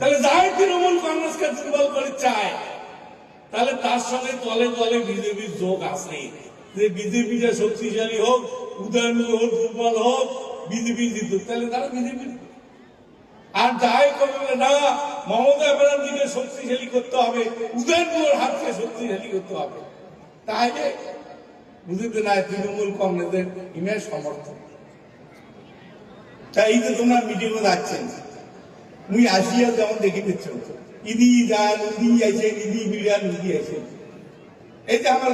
তাহলে যাই তৃণমূল কংগ্রেসকে দুর্বল করে চায়, তাহলে তার সঙ্গে তলে তলে বিজেপির যোগ আছে। যে বিজেপিটা শক্তিশালী হোক উদয়নপুর হোক, দুর্বল হোক, বিজেপি জিতুক, তাহলে তারা বিজেপি আর যাই করবে না মমতা ব্যানার্জিকে শক্তিশালী করতে হবে উদয়নপুরের হাতকে শক্তিশালী করতে হবে। তাহলে বুঝতে না তৃণমূল কংগ্রেসের ইমেজ সমর্থন তাই এই যে তোমরা মিটিংয়ে যাচ্ছেন মুই আসিয়া যেমন দেখে দিচ্ছ ইদি যান, ইদি আছে ইদি বিড়ান আছে এই যে আমার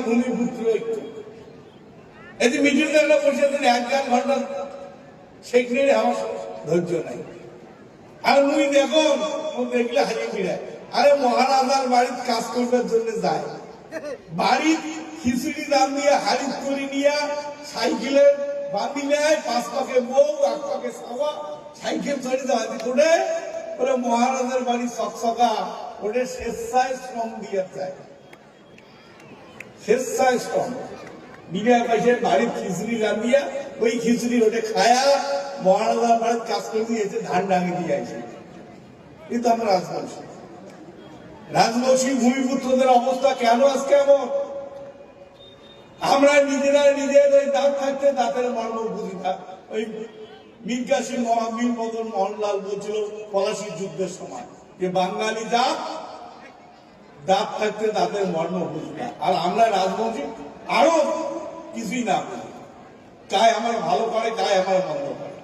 মিটিং বসে এক দেড় ঘণ্টা সেখানে আমার ধৈর্য নাই। আর মুই দেখো দেখলে আরে মহারাজার বাড়িতে কাজ করবার জন্য যায়। বাড়ির খিচুড়ি দাম দিয়ে হাড়ি করে নিয়ে সাইকেলে বাঁধি নেয়, পাঁচ পাকে বউ, এক পাকে সাইকেল করে ওরে মহারাজার বাড়ি সকসকা ওটা স্বেচ্ছায় শ্রম দিয়ে যায় স্বেচ্ছায় শ্রম। বিনা পয়সায় বাড়ির খিচুড়ি রান্ধিয়া, ওই খিচুড়ি ওটা খায়া মহারাজার বাড়ির কাজ করে দিয়েছে ধান ডাঙে দিয়ে আছে কিন্তু আমরা রাজবংশী। রাজবংশী ভূমিপুত্রদের অবস্থা কেন আজকে এমন? আমরা নিজেরা নিজের ওই দাঁত থাকতে দাঁতের মর্ম বুঝি না। ওই মীর কাসিম মহাবীর মদন মোহনলাল বলছিল পলাশির যুদ্ধের সময়। যে বাঙালি জাত দাঁত থাকতে দাঁতের মর্ম বুঝি না। আর আমরা রাজবংশী, আরও কিছুই না বুঝি। কায় আমার ভালো করে কায় আমার মন্দ করে।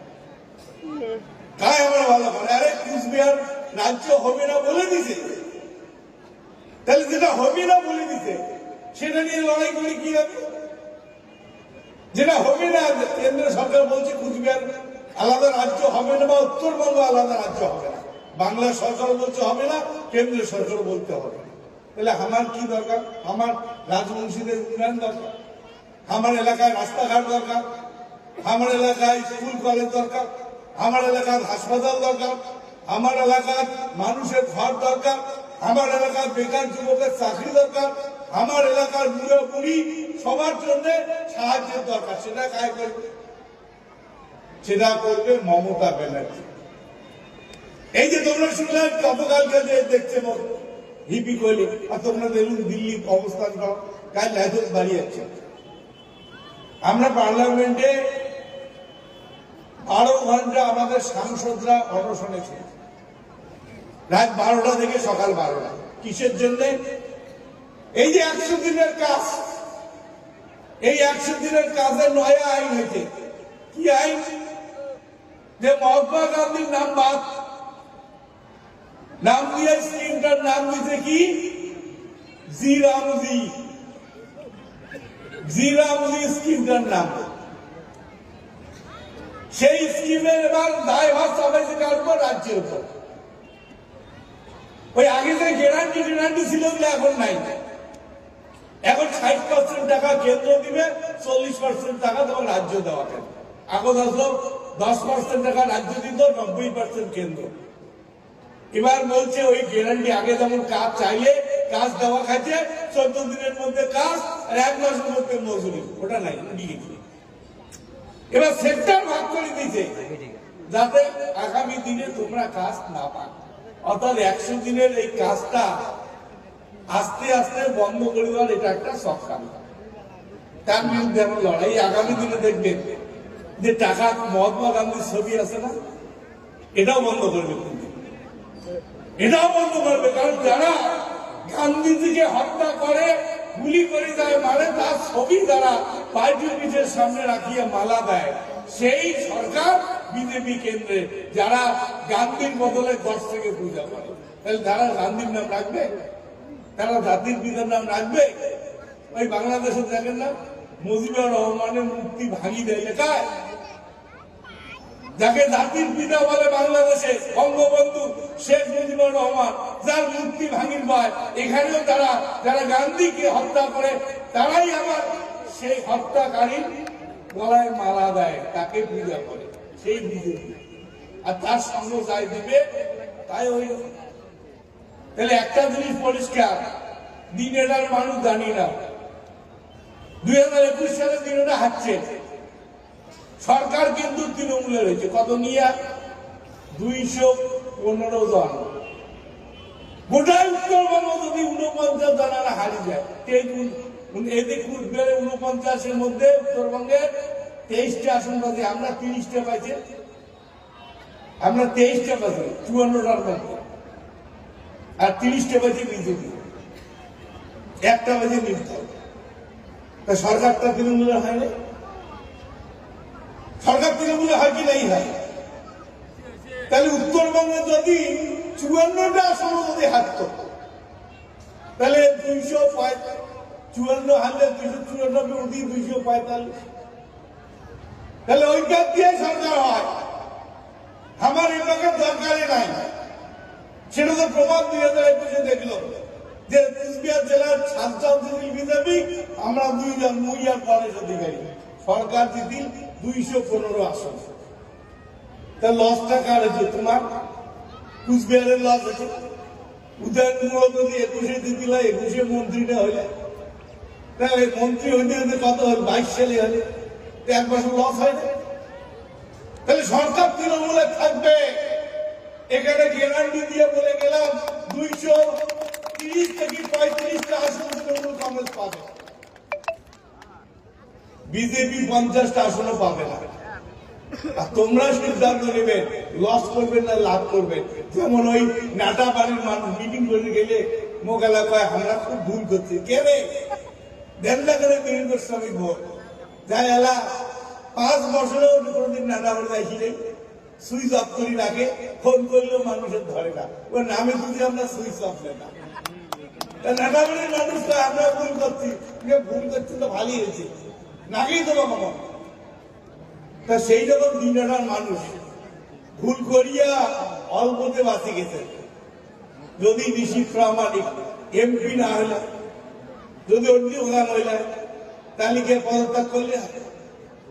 কায় আমার ভালো করে। আরে কুচবিহার রাজ্য হবে না বলে দিছে। তাহলে যেটা হবে না বলে দিছে, সেটা নিয়ে লড়াই করে কি হবে? যেটা হবে না, কেন্দ্র সরকার বলছে কুচবিহার আলাদা রাজ্য হবে না বা উত্তরবঙ্গ আলাদা রাজ্য হবে না। বাংলা সরকার বলতে হবে না কেন্দ্র সরকার বলতে হবে। তাহলে আমার কি দরকার? আমার রাজবংশীদের উন্নয়ন দরকার? আমার এলাকায় রাস্তাঘাট দরকার? আমার এলাকায় স্কুল, কলেজ দরকার? আমার এলাকার হাসপাতাল দরকার? আমার এলাকার মানুষের ঘর দরকার? আমার এলাকার বেকার যুবকের চাকরি দরকার? আমার এলাকার বুড়ো বুড়ি সবার জন্য সাহায্যের দরকার, সেটা কায় সেটা করবে মমতা ব্যানার্জি। এই যে তোমরা শুনলে, গতকালকে যে দেখছে হিপি কইলে আর তোমরা দেখুন দিল্লি অবস্থান কাল লাইসেন্স বাড়িয়েছে। আমরা পার্লামেন্টে বারো ঘণ্টা আমাদের সাংসদরা অনশনে ছিল। রাত বারোটা থেকে সকাল বারোটা। কিসের জন্য? এই যে একশো দিনের কাজ, এই একশো দিনের কাজের নয়া আইন হয়েছে। কি আইন? যে মহাত্মা গান্ধীর নাম বাদ। নাম দিয়ে স্কিমটার নাম দিতে কি? জি রামজি। জি রামজি স্কিমটার নাম। সেই স্কিমের এবার দায়ভার সবাইকে কাটবো রাজ্যের উপর। ওই আগে যে গ্যারান্টি গ্যারান্টি ছিল এখন নাই। এখন ষাট পার্সেন্ট টাকা কেন্দ্র দিবে, চল্লিশ পার্সেন্ট টাকা তোমার রাজ্য দেওয়া কেন এখন আসলো দশ পার্সেন্ট টাকা রাজ্য দিত, নব্বই পার্সেন্ট কেন্দ্র। এবার বলছে ওই গ্যারান্টি আগে যেমন কাজ চাইলে, কাজ দেওয়া খাচ্ছে চোদ্দ দিনের মধ্যে কাজ আর এক মাসের মধ্যে মজুরি। ওটা নাই দিয়ে এবার সেক্টর ভাগ করে দিয়েছে, যাতে আগামী দিনে তোমরা কাজ না পাও। অর্থাৎ একশো দিনের এই কাজটা আস্তে আস্তে বন্ধ করে দেওয়ার এটা একটা সক্ষম তার বিরুদ্ধে আমার লড়াই আগামী দিনে দেখবেন। যে টাকা মহাত্মা গান্ধীর ছবি আছে না, এটাও বন্ধ করবে। এটাও বন্ধ করবে, কারণ যারা গান্ধীজিকে হত্যা করে, গুলি করে যায় মারে তার ছবি যারা পার্টি অফিসের সামনে রাখিয়ে মালা দেয়, সেই সরকার বিজেপি কেন্দ্রে যারা গান্ধীর বদলে দশ থেকে পূজা করে। তাহলে তারা গান্ধীর নাম রাখবে? তারা জাতির পিতার নাম রাখবে? ওই বাংলাদেশে দেখেন না, মুজিবুর রহমানের মুক্তি ভাঙি দেয় লেখায়। যাকে জাতির পিতা বলে বাংলাদেশে বঙ্গবন্ধু শেখ মুজিবুর রহমান, যার মূর্তি ভাঙির পায় এখানেও তারা, যারা গান্ধীকে হত্যা করে, তারাই আবার সেই হত্যাকারী গলায় মালা দেয়, তাকে পূজা করে সেই বিজেপি আর তার সঙ্গে যাই দিবে, তাই ওই তাহলে একটা জিনিস পরিষ্কার দিনের মানুষ জানি না। দুই হাজার একুশ সালে দিনটা হাঁটছে। সরকার কিন্তু তৃণমূলে রয়েছে কত নিয়ে? দুইশো পনেরো জন। গোটা উত্তরবঙ্গ যদি উনপঞ্চাশ জানারা হারিয়ে যায় এদিক কুচবিহারে উনপঞ্চাশের মধ্যে উত্তরবঙ্গে তেইশটা আসন পাচ্ছি আমরা তিরিশটা পাইছি। আমরা তেইশটা পাচ্ছি চুয়ান্নটার মধ্যে আর তিরিশটা পাইছি বিজেপি। একটা বাজে নির্দল। তা সরকারটা তৃণমূলের হয় না সরকার তৃণমূলে হয় কি নাই হয়? তাহলে উত্তরবঙ্গে যদি চুয়ান্নটা আসন যদি হারত তাহলে দুইশো চুয়ান্ন হারলে দুইশো চুরানব্বই অতি দুইশো পঁয়তাল্লিশ। তাহলে ওইটার দিয়ে সরকার হয়। আমার এলাকার দরকারই নাই। সেটা তো প্রমাণ দুই হাজার একুশে দেখল যে কুচবিহার জেলার সাতজন বিজেপি, আমরা দুইজন মুইয়ার পরেশ অধিকারী। সরকার দিদিল দুইশো পনেরো আসন। তা লসটা কার হচ্ছে তোমার? কুচবিহারের লস উদয়নপুর যদি একুশে দিদিলা একুশে মন্ত্রীটা হইলে। মন্ত্রী হইতে হইতে কত হল বাইশ সালে হলে এক বছর লস হয় তাহলে সরকার তৃণমূলে থাকবে। এখানে গ্যারান্টি দিয়ে বলে গেলাম, দুইশো তিরিশ থেকে পঁয়ত্রিশটা আসন তৃণমূল কংগ্রেস পাবে। বিজেপি পঞ্চাশটা আসনও পাবে না। আর তোমরা সিদ্ধান্ত নেবে লস করবেন না, লাভ করবেন। যেমন ওই নাটা বাড়ির মানুষ মিটিং করে গেলে মোকালা কয় আমরা খুব ভুল করছি। কে রে? করে করছে আমি ভোট যাই এলা পাঁচ বছরেও কোনোদিন নাটা বাড়ি নেই। সুইচ অফ করি রাখে ফোন করলেও মানুষের ধরে না। ওর নামে যদি আমরা সুইচ অফ না। নাটাবাড়ির মানুষ তো আমরা ভুল করছি। ভুল করছি তো ভালোই হয়েছে। নাকেই তো বাবা তা সেই রকম দিনটার মানুষ ভুল করিয়া অল্পতে বাঁচে গেছে। যদি নিশি প্রামাণিক, এমপি না হইলে, যদি অন্য প্রধান হইলে, তাহলে কে পদত্যাগ করলে?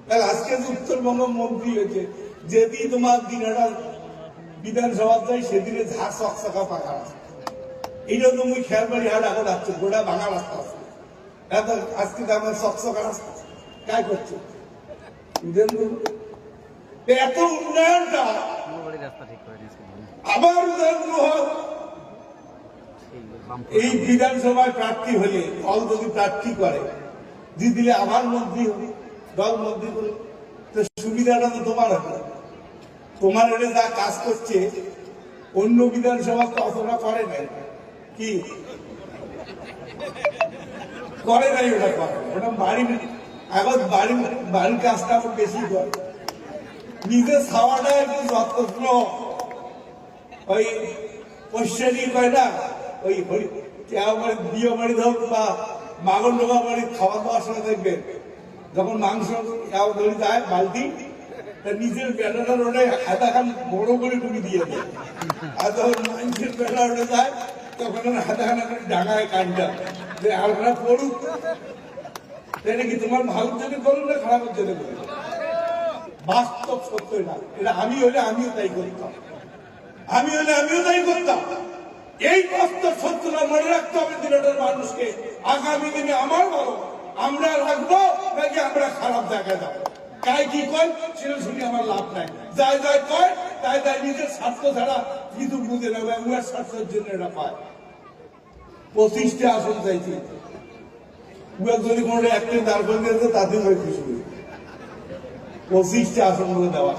তাহলে আজকে যে উত্তরবঙ্গ মন্ত্রী হয়েছে, যেদিন তোমার দিনটা বিধানসভা যাই সেদিনে ঝাড় চকচকা পাকা আছে। এইটা তো মুই খেয়াল বাড়ি হাট এখন আসছে গোটা ভাঙা রাস্তা আছে। এত আজকে তো আমার চকচকা রাস্তা। কাজ করছে। এত উন্নয়নটা বাড়ি আবার এই বিধানসভায় প্রার্থী হলে দল যদি প্রার্থী করে দিয়ে দিলে আবার মন্ত্রী হবে, দল মন্ত্রী করে। তো সুবিধাটা তো তোমার হবে। তোমার এটা যা কাজ করছে, অন্য বিধানসভা তো অতটা করে নাই। কি? করে নাই ওটা করে। ওটা বাড়ির এখন বাড়ির বাড়ির কাজটা আবার বেশি করে। নিজের খাওয়াটা একটু যত্ন ওই পশ্চারি কয় না, ওই হরি বাড়ি বিয়ে বাড়ি হোক বা মাগন ডোবা বাড়ি খাওয়া দাওয়ার সময় দেখবেন যখন মাংস ধরে যায় বালতি, তা নিজের বেলাটার ওটা হাতা খান বড় করে ডুবি দিয়ে দেয়। আর যখন মানুষের বেলা ওটা যায়, তখন হাতা খানা ডাঙায় কানটা। যে আমরা পড়ুক এটা কি তোমার ভালোর জন্য না খারাপের জন্য করুন? বাস্তব সত্য না এটা আমি হলে আমিও তাই করতাম। আমি হলে আমিও তাই করতাম। এই বাস্তব সত্যটা মনে রাখতে হবে মানুষকে। আগামী দিনে আমার ভালো। আমরা রাখব নাকি আমরা খারাপ দেখা যাব? কাই কি কয়? সেটা শুনে আমার লাভ নাই। যাই যাই কয়, তাই তাই নিজের স্বার্থ ছাড়া কিছু বুঝে নেবে উয়ার স্বার্থের জন্য এটা পায়। পঁচিশটা আসন চাইছি। যদি কোনো একটা তাতে খুশি। পঁচিশটা আসন করে দেওয়া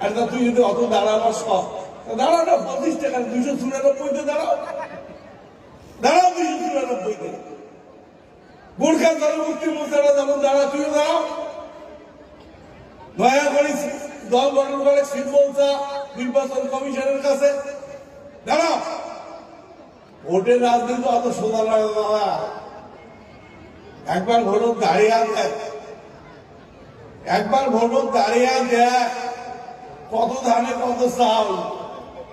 আর তুই যদি অত তা দাঁড়াও না পঁচিশ টাকা দুইশো চুরানব্বইতে দাঁড়াও। দাঁড়াও দুইশো চুরানব্বইতে। মোর্চারা যেমন দাঁড়া দাঁড়াও। দয়া করে দল গঠন করে নির্বাচন কমিশনের কাছে। দাঁড়াও। ভোটের রাজনীতি অত সোজা লাগে বাবা। একবার ভোট দাঁড়িয়ে দেখ। একবার ভোট দাঁড়িয়ে দেখ। কত ধানে কত চাল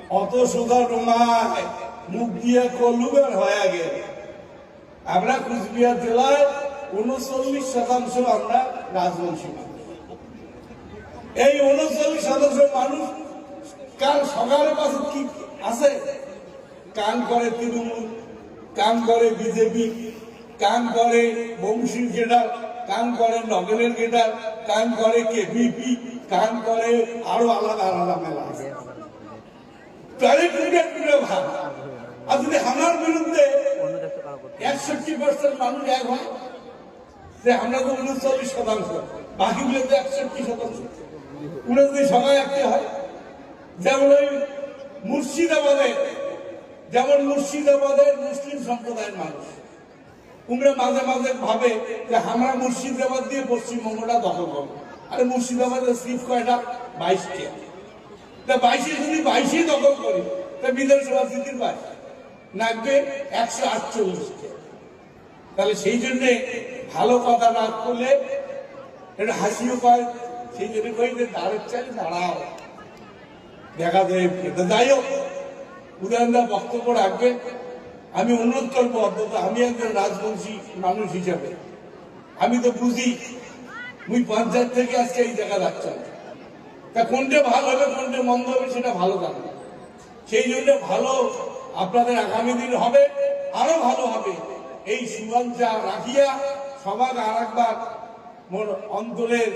অত সোজা ডোমায় মুখ দিয়ে কলুবের হয়ে গেল। আমরা কুচবিহার জেলায় উনচল্লিশ শতাংশ আমরা রাজবংশী এই উনচল্লিশ শতাংশ মানুষ কাল সকালের পাশে কি আছে? কান করে তৃণমূল কান করে বিজেপি কান করে বংশীর গেটার, কান করে নগরের গেটার, কান করে কেপিপি, কান করে আরও আলাদা আলাদা মেলা আছে। ভাব। আর একষট্টি হয় হয় যেমন মুর্শিদাবাদের মুসলিম সম্প্রদায়ের মানুষ। উমরা মাঝে মাঝে ভাবে যে আমরা মুর্শিদাবাদ দিয়ে পশ্চিমবঙ্গটা দখল করব। আরে মুর্শিদাবাদের সিট কয়টা? বাইশটা তা বাইশে যদি বাইশে দখল করি, তা বিধানসভা সিটির বাইশ নাকবে একশো আটচল্লিশটা তাহলে সেই জন্য ভালো কথা না করলে এটা হাসিও পায় সেই জন্য কই যে দাঁড়ের চাই, দাঁড়াও। দেখা যায় যাই হোক উদয়নদা বক্তব্য রাখবে। আমি অনুরোধ করব অন্তত আমি একজন রাজবংশী মানুষ হিসাবে। আমি তো বুঝি, মুই পঞ্চায়েত থেকে আজকে এই জায়গা যাচ্ছি তা কোনটা ভালো হবে, কোনটা মন্দ হবে, সেটা ভালো জানে সেই জন্য ভালো আপনাদের আগামী দিন হবে, আরও ভালো হবে। এই সুগঞ্জা রাখিয়া সবার আর একবার মোর অন্তরের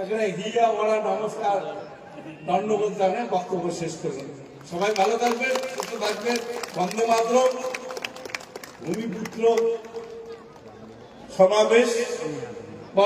এখানে হিয়া ওরা নমস্কার, দণ্ডবোধ জানে বক্তব্য শেষ করুন সবাই ভালো থাকবেন, সুস্থ থাকবেন। বন্ধ মাত্র ভূমিপুত্র সমাবেশ বা